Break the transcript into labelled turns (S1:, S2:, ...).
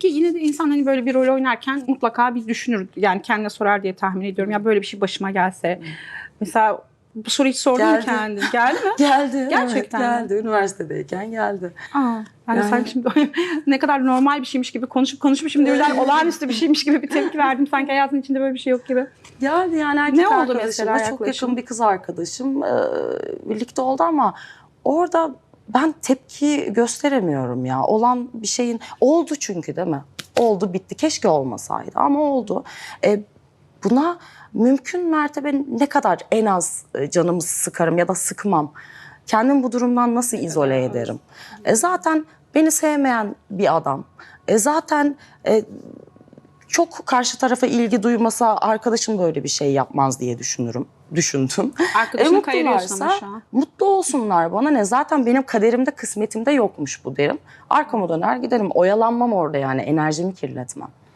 S1: peki yine de insan hani böyle bir rol oynarken mutlaka bir düşünür. Yani kendine sorar diye tahmin ediyorum. Ya böyle bir şey başıma gelse. Mesela bu soruyu hiç sordun mu
S2: Geldi.
S1: kendin? Geldi mi?
S2: Geldi.
S1: Gerçekten
S2: evet, geldi. Üniversitedeyken geldi.
S1: Aa, de
S2: Yani-
S1: sanki şimdi ne kadar normal bir şeymiş gibi konuşup konuşup şimdi birden olağanüstü bir şeymiş gibi bir tepki verdim. Sanki hayatın içinde böyle bir şey yok gibi.
S2: Geldi yani erkek
S1: Ne oldu
S2: arkadaşım
S1: mesela
S2: da çok
S1: yaklaşım?
S2: yakın bir kız arkadaşım ee, birlikte oldu ama orada ben tepki gösteremiyorum ya. Olan bir şeyin oldu çünkü değil mi? Oldu bitti. Keşke olmasaydı ama oldu. Ee, buna mümkün mertebe ne kadar en az e, canımı sıkarım ya da sıkmam. Kendimi bu durumdan nasıl izole ederim? E zaten beni sevmeyen bir adam. E zaten e, çok karşı tarafa ilgi duymasa arkadaşım böyle bir şey yapmaz diye düşünürüm. Düşündüm.
S1: Arkadaşını
S2: E,
S1: kayırıyorsun ama
S2: mutlularsa
S1: şu an.
S2: Mutlu olsunlar bana ne zaten benim kaderimde kısmetimde yokmuş bu derim. Arkama döner giderim. Oyalanmam orada yani enerjimi kirletmem.